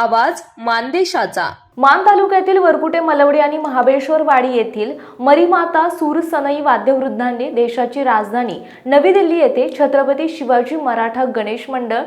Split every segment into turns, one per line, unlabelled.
आवाज मानदेशाचा.
मान तालुक्यातील वरकुटे मलवडी आणि महाबळेश्वरवाडी येथील मरीमाता सूर सनई वाद्यवृद्धांनी देशाची राजधानी नवी दिल्ली येथे छत्रपती शिवाजी मराठा गणेश मंडळ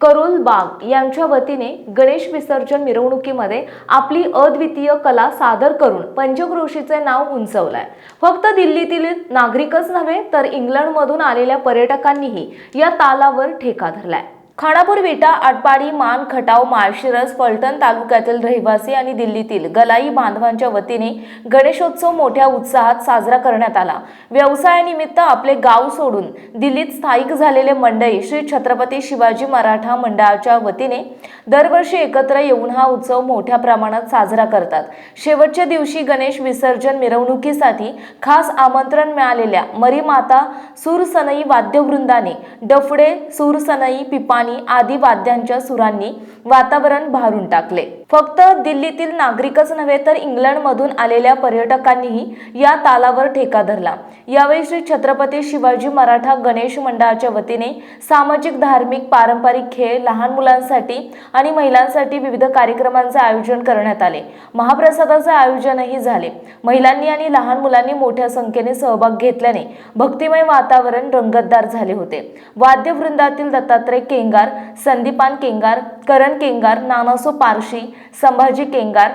करोल बाग यांच्या वतीने गणेश विसर्जन मिरवणुकीमध्ये आपली अद्वितीय कला सादर करून पंचक्रोशीचे नाव उंचवलंय. फक्त दिल्लीतील नागरिकच नव्हे तर इंग्लंडमधून आलेल्या पर्यटकांनीही या तालावर ठेका धरलाय. खानापूर विटा आटपाडी मान खटाव माळशिरस फलटण तालुक्यातील रहिवासी आणि दिल्लीतील गलाई बांधवांच्या वतीने गणेशोत्सव मोठ्या उत्साहात साजरा करण्यात आला. व्यवसायानिमित्त आपले गाव सोडून दिल्लीत स्थायिक झालेले मंडळी श्री छत्रपती शिवाजी मराठा मंडळाच्या वतीने दरवर्षी एकत्र येऊन हा उत्सव मोठ्या प्रमाणात साजरा करतात. शेवटच्या दिवशी गणेश विसर्जन मिरवणुकीसाठी खास आमंत्रण मिळालेल्या मरीमाता सूरसनई वाद्यवृंदाने डफडे सूरसनई पिपाणी आदी वाद्यांच्या सुरांनी वातावरण भारून टाकले. फक्त दिल्लीतील नागरिकच नव्हे तर इंग्लंडमधून आलेल्या पर्यटकांनीही या तालावर ठेका धरला. यावेळी श्री छत्रपती शिवाजी मराठा गणेश मंडळाच्या वतीने सामाजिक धार्मिक पारंपरिक खेळ लहान मुलांसाठी आणि महिलांसाठी विविध कार्यक्रमांचे आयोजन करण्यात आले. महाप्रसादाचे आयोजनही झाले. महिलांनी आणि लहान मुलांनी मोठ्या संख्येने सहभाग घेतल्याने भक्तिमय वातावरण रंगतदार झाले होते. वाद्यवृंदातील दत्तात्रय केंगार संदीपान केंगार करण केंगार नानासो पारशी संभाजी केंगार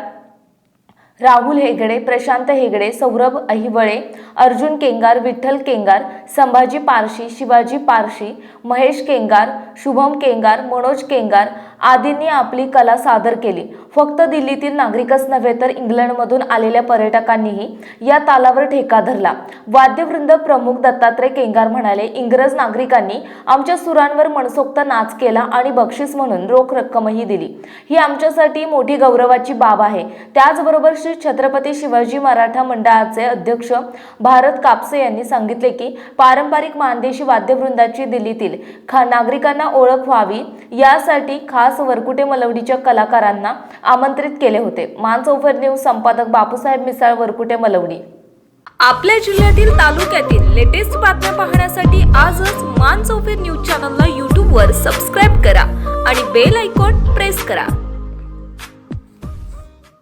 राहुल हेगडे प्रशांत हेगडे सौरभ अहिवळे अर्जुन केंगार विठ्ठल केंगार संभाजी पारशी शिवाजी पारशी महेश केंगार शुभम केंगार मनोज केंगार आदींनी आपली कला सादर केली. फक्त दिल्लीतील नागरिकच नव्हे तर इंग्लंडमधून आलेल्या पर्यटकांनीही या तालावर ठेका धरला. वाद्यवृंद प्रमुख दत्तात्रय केंगार म्हणाले इंग्रज नागरिकांनी आमच्या सुरांवर मनसोक्त नाच केला आणि बक्षीस म्हणून रोख रक्कमही दिली. ही आमच्यासाठी मोठी गौरवाची बाब आहे. त्याचबरोबर श्री छत्रपती शिवाजी मराठा मंडळाचे अध्यक्ष भारत कापसे यांनी सांगितले की पारंपरिक मानदेशी वाद्यवृंदाची दिल्लीतील खा नागरिकांना ओळख व्हावी यासाठी खास वरकुटे मलवडीच्या कलाकारांना आमंत्रित केले होते. मान चौफर न्यूज संपादक बापूसाहेब मिसाळ वरकुटे मलवडी.
आपल्या जिल्ह्यातील तालुक्यातील लेटेस्ट बातम्या पाहण्यासाठी आजच मान चौफेर न्यूज चॅनलला यूट्यूबवर सबस्क्राईब करा आणि बेल आयकॉन प्रेस करा.